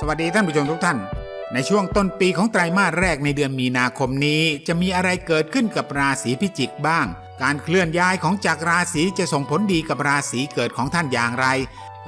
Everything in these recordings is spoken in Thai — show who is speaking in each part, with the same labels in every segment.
Speaker 1: สวัสดีท่านผู้ชมทุกท่าน ในช่วงต้นปีของไตรมาสแรกในเดือนมีนาคมนี้ จะมีอะไรเกิดขึ้นกับราศีพิจิกบ้าง การเคลื่อนย้ายของจักราศีจะส่งผลดีกับราศีเกิดของท่านอย่างไร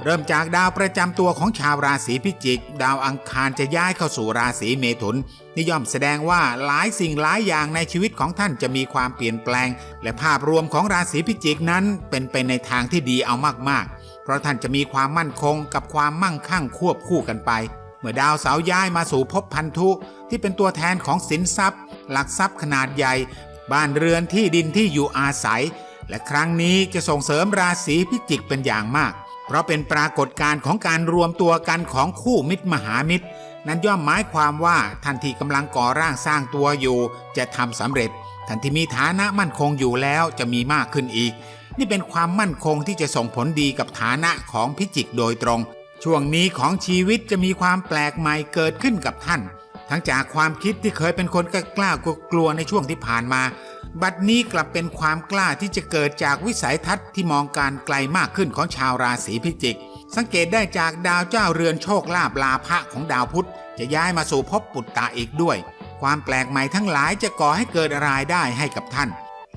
Speaker 1: เริ่มจากดาวประจำตัวของชาวราศีพิจิก ดาวอังคารจะย้ายเข้าสู่ราศีเมถุนนิย่อมแสดงว่าหลายสิ่งหลายอย่างในชีวิตของท่านจะมีความเปลี่ยนแปลง และภาพรวมของราศีพิจิกนั้นเป็นไปในทางที่ดีเอามากๆ เพราะท่านจะมีความมั่นคงกับความมั่งคั่งควบคู่กันไป เมื่อดาวเสาย้ายมาสู่ภพพันธุที่เป็นตัวแทนของสินทรัพย์ หลักทรัพย์ขนาดใหญ่ บ้านเรือนที่ดินที่อยู่อาศัย และครั้งนี้จะส่งเสริมราศีพิจิกเป็นอย่างมาก เพราะเป็นปรากฏการณ์ของการรวมตัวกันของคู่มิตรมหามิตร นั้นย่อมหมายความว่าท่านที่กำลังก่อร่างสร้างตัวอยู่ จะทำสำเร็จท่านที่มีฐานะมั่นคงอยู่แล้วจะมีมากขึ้นอีก นี่เป็นความมั่นคงที่จะส่งผลดีกับฐานะของพิจิกโดยตรง ช่วงนี้ของชีวิตจะมีความแปลกใหม่เกิดขึ้นกับท่าน ทั้งจากความคิดที่เคยเป็นคนกล้ากลัวในช่วงที่ผ่านมา บัดนี้กลับเป็นความกล้าที่จะเกิดจากวิสัยทัศน์ที่มองการไกลมากขึ้นของชาวราศีพิจิก สังเกตได้จากดาวเจ้าเรือนโชคลาภลาภะของดาวพุธจะย้ายมาสู่ภพปุตตะอีกด้วย ความแปลกใหม่ทั้งหลายจะก่อให้เกิดรายได้ให้กับท่าน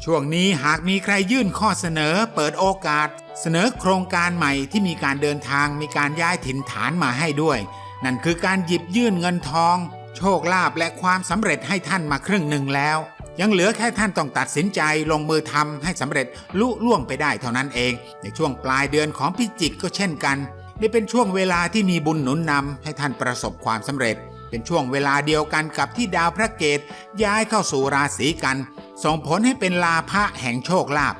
Speaker 1: ช่วงนี้หากมีใครยื่นข้อเสนอเปิดโอกาส เสนอโครงการใหม่ที่มีการเดินทางมีการย้ายถิ่นฐานมาให้ด้วย นั่นคือการหยิบยื่นเงินทอง โชคลาภและความสำเร็จให้ท่านมาครึ่งหนึ่งแล้ว ยังเหลือแค่ท่านต้องตัดสินใจลงมือทำให้สำเร็จลุล่วงไปได้เท่านั้นเอง ในช่วงปลายเดือนของพิจิกก็เช่นกัน นี่เป็นช่วงเวลาที่มีบุญหนุนนำให้ท่านประสบความสำเร็จ เป็นช่วงเวลาเดียวกันกับที่ดาวพระเกตย้ายเข้าสู่ราศีกัน ส่งผลให้เป็นลาภะแห่งโชคลาภ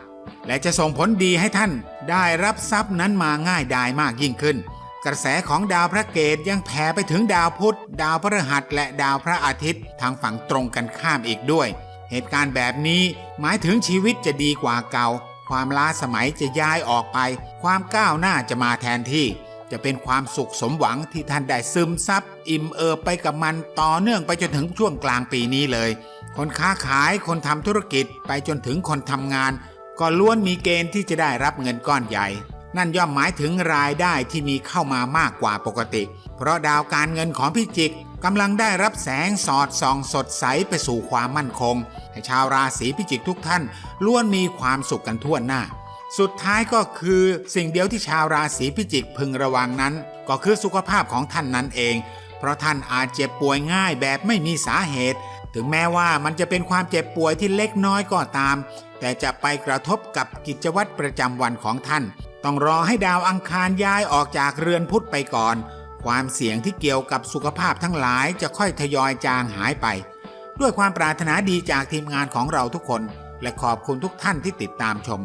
Speaker 1: และจะส่งผลดีให้ท่านได้รับทรัพย์นั้นมาง่ายดายมากยิ่งขึ้น กระแสของดาวพระเกตยังแผ่ไปถึงดาวพุธ ดาวพฤหัสและดาวพระอาทิตย์ทางฝั่งตรงกันข้ามอีกด้วย เหตุการณ์แบบนี้หมายถึงชีวิตจะดีกว่าเก่า ความล้าสมัยจะย้ายออกไป ความก้าวหน้าจะมาแทนที่ จะเป็นความสุขสมหวังที่ท่านได้ซึมซับอิ่มเอิบไปกับมันต่อเนื่องไปจนถึงช่วงกลางปีนี้เลย คนค้าขายคนทำธุรกิจไปจนถึงคนทำงาน ก็ล้วนมีเกณฑ์ที่จะได้รับเงินก้อนใหญ่ นั่นย่อมหมายถึงรายได้ที่มีเข้ามามากกว่าปกติ เพราะดาวการเงินของพิจิกกำลังได้รับแสงสอดส่องสดใสไปสู่ความมั่นคงให้ชาวราศีพิจิกทุกท่านล้วนมีความสุขกันทั่วหน้า สุดท้ายก็คือสิ่งเดียวที่ชาวราศีพิจิกพึงระวังนั้น ก็คือสุขภาพของท่านนั้นเอง เพราะท่านอาจเจ็บป่วยง่ายแบบไม่มีสาเหตุ ถึงแม้ว่ามันจะเป็นความเจ็บป่วยที่เล็กน้อยก็ตาม แต่จะไปกระทบกับกิจวัตรประจำวันของท่าน ต้องรอให้ดาวอังคารย้ายออกจากเรือนพุธไปก่อน ความเสี่ยงที่เกี่ยวกับสุขภาพทั้งหลายจะค่อยทยอยจางหายไป ด้วยความปรารถนาดีจากทีมงานของเราทุกคน และขอบคุณทุกท่านที่ติดตามชม